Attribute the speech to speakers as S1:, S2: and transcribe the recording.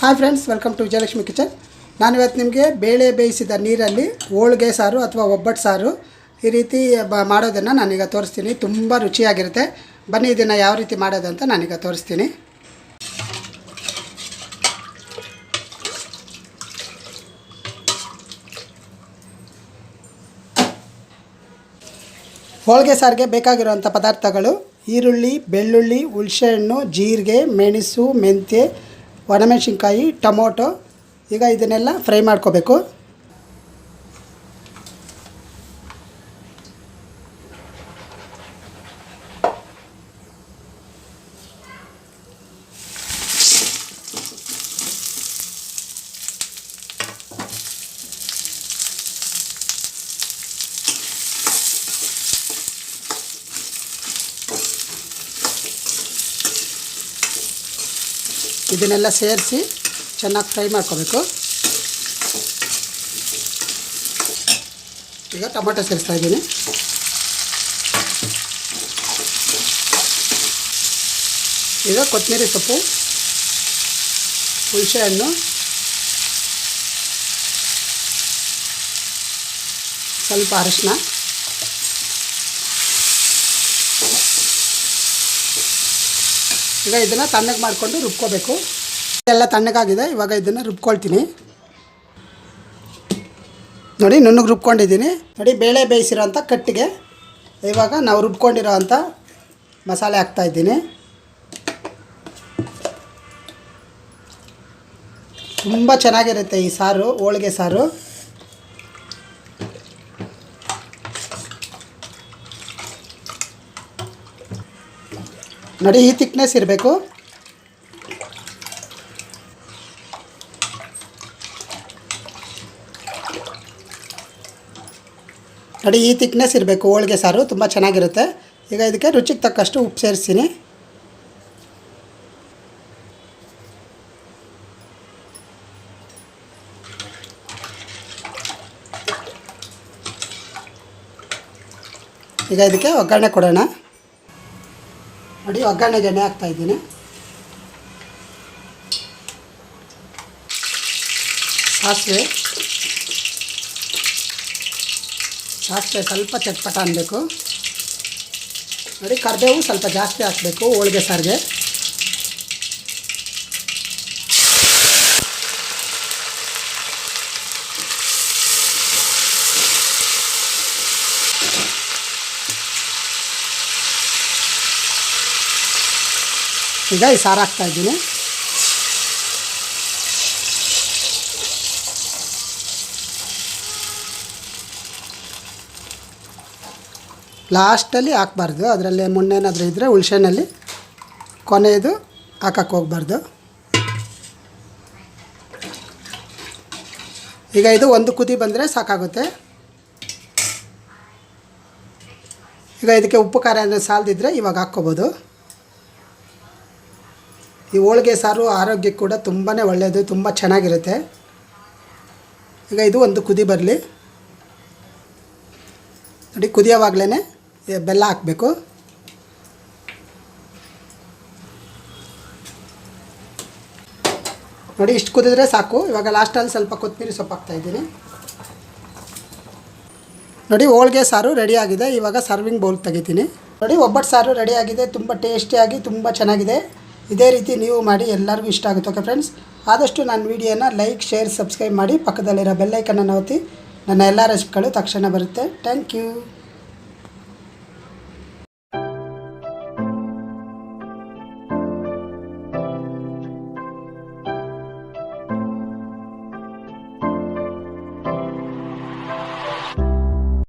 S1: Hi friends welcome to Vijayalakshmi kitchen ನಾನು ಇವತ್ತು ನಿಮಗೆ ಬೇಳೆ ಬೇಯಿಸಿದ ನೀರಲ್ಲಿ ಹೋಳಿಗೆ ಸಾರು ಅಥವಾ ಒಬ್ಬಟ್ಟು ಸಾರು ಈ ರೀತಿ ಬ ಮಾಡೋದನ್ನು ನಾನೀಗ ತೋರಿಸ್ತೀನಿ. ತುಂಬ ರುಚಿಯಾಗಿರುತ್ತೆ. ಬನ್ನಿ ಇದನ್ನು ಯಾವ ರೀತಿ ಮಾಡೋದು ಅಂತ ನಾನೀಗ ತೋರಿಸ್ತೀನಿ. ಹೋಳಿಗೆ ಸಾರಿಗೆ ಬೇಕಾಗಿರುವಂಥ ಪದಾರ್ಥಗಳು ಈರುಳ್ಳಿ, ಬೆಳ್ಳುಳ್ಳಿ ಹುಣಸೆಹಣ್ಣು ಜೀರಿಗೆ, ಮೆಣಸು, ಮೆಂತ್ಯ ಒಣಮೆಣಸಿನ್ಕಾಯಿ ಟೊಮೊಟೊ ಈಗ ಇದನ್ನೆಲ್ಲ ಫ್ರೈ ಮಾಡ್ಕೋಬೇಕು. ಇದನ್ನೆಲ್ಲ ಸೇರಿಸಿ ಚೆನ್ನಾಗಿ ಫ್ರೈ ಮಾಡ್ಕೋಬೇಕು. ಈಗ ಟೊಮೆಟೊ ಸೇರಿಸ್ತಾ ಇದ್ದೀನಿ. ಈಗ ಕೊತ್ತಂಬರಿ ಸೊಪ್ಪು, ಹುಣಸೆಹಣ್ಣು, ಸ್ವಲ್ಪ ಅರಿಶಿನ. ಈಗ ಇದನ್ನು ತಣ್ಣಗೆ ಮಾಡಿಕೊಂಡು ರುಬ್ಕೋಬೇಕು. ಎಲ್ಲ ತಣ್ಣಗಾಗಿದೆ, ಇವಾಗ ಇದನ್ನು ರುಬ್ಕೊಳ್ತೀನಿ. ನೋಡಿ, ನುಣ್ಣಗೆ ರುಬ್ಕೊಂಡಿದ್ದೀನಿ. ನೋಡಿ, ಬೇಳೆ ಬೇಯಿಸಿರೋಂಥ ಕಟ್ಟಿಗೆ. ಇವಾಗ ನಾವು ರುಬ್ಕೊಂಡಿರೋ ಅಂಥ ಮಸಾಲೆ ಹಾಕ್ತಾಯಿದ್ದೀನಿ ತುಂಬ ಚೆನ್ನಾಗಿರುತ್ತೆ ಈ ಸಾರು, ಹೋಳಿಗೆ ಸಾರು. ನೋಡಿ, ಈ ತಿಕ್ನೆಸ್ ಇರಬೇಕು. ನೋಡಿ, ಈ ತಿಕ್ನೆಸ್ ಇರಬೇಕು. ಹೋಳಿಗೆ ಸಾರು ತುಂಬ ಚೆನ್ನಾಗಿರುತ್ತೆ. ಈಗ ಇದಕ್ಕೆ ರುಚಿಗೆ ತಕ್ಕಷ್ಟು ಉಪ್ಪು ಸೇರಿಸ್ತೀನಿ. ಈಗ ಇದಕ್ಕೆ ಒಗ್ಗರಣೆ ಕೊಡೋಣ. ನೋಡಿ ಒಗ್ಗರಣೆಗೆ ಎಣ್ಣೆ ಹಾಕ್ತಾ ಇದ್ದೀನಿ. ಸಾಸಿವೆ. ಸಾಸಿವೆ ಸ್ವಲ್ಪ ಚಟ್ಪಟ ಅನ್ನಬೇಕು ನೋಡಿ, ಕರಿಬೇವು ಸ್ವಲ್ಪ ಜಾಸ್ತಿ ಹಾಕಬೇಕು, ಹೋಳಿಗೆ ಸಾರಿಗೆ. ಈಗ ಈ ಸಾರು ಹಾಕ್ತಾ ಇದ್ದೀನಿ. ಲಾಸ್ಟಲ್ಲಿ ಹಾಕ್ಬಾರ್ದು. ಅದರಲ್ಲಿ ಮುನ್ನೇನಾದರೂ ಇದ್ದರೆ ಹುಳ್ಸೆನಲ್ಲಿ ಕೊನೆಯದು ಹಾಕಕ್ಕೆ ಹೋಗ್ಬಾರ್ದು. ಈಗ ಇದು ಒಂದು ಕುದಿ ಬಂದರೆ ಸಾಕಾಗುತ್ತೆ. ಈಗ ಇದಕ್ಕೆ ಉಪ್ಪು ಖಾರ ಅಂದರೆ ಸಾಲದಿದ್ದರೆ ಇವಾಗ ಹಾಕ್ಕೋಬೋದು. ಈ ಹೋಳಿಗೆ ಸಾರು ಆರೋಗ್ಯಕ್ಕೆ ಕೂಡ ತುಂಬಾ ಒಳ್ಳೆಯದು ತುಂಬ ಚೆನ್ನಾಗಿರುತ್ತೆ. ಈಗ ಇದು ಒಂದು ಕುದಿ ಬರಲಿ. ನೋಡಿ ಕುದಿಯೋವಾಗಲೇ ಬೆಲ್ಲ ಹಾಕಬೇಕು. ನೋಡಿ, ಇಷ್ಟು ಕುದಿದ್ರೆ ಸಾಕು. ಇವಾಗ ಲಾಸ್ಟಲ್ಲಿ ಸ್ವಲ್ಪ ಕೊತ್ತಂಬರಿ ಸೊಪ್ಪು ಹಾಕ್ತಾಯಿದ್ದೀನಿ ನೋಡಿ, ಹೋಳಿಗೆ ಸಾರು ರೆಡಿಯಾಗಿದೆ ಇವಾಗ ಸರ್ವಿಂಗ್ ಬೌಲ್ ತೆಗಿತೀನಿ. ನೋಡಿ, ಒಬ್ಬಟ್ಟು ಸಾರು ರೆಡಿಯಾಗಿದೆ ತುಂಬ ಟೇಸ್ಟಿಯಾಗಿ ತುಂಬ ಚೆನ್ನಾಗಿದೆ. ಇದೇ ರೀತಿ ನೀವು ಮಾಡಿ ಎಲ್ಲರಿಗೂ ಇಷ್ಟ ಆಗುತ್ತೆ. ಓಕೆ ಫ್ರೆಂಡ್ಸ್ ಆದಷ್ಟು ನನ್ನ ವೀಡಿಯೋನ ಲೈಕ್ ಶೇರ್ ಸಬ್ಸ್ಕ್ರೈಬ್ ಮಾಡಿ ಪಕ್ಕದಲ್ಲಿರೋ ಬೆಲ್ಲೈಕನ್ನು ಒತ್ತಿ. ನನ್ನ ಎಲ್ಲ ರೆಸಿಪಿಗಳು ತಕ್ಷಣ ಬರುತ್ತೆ. Thank you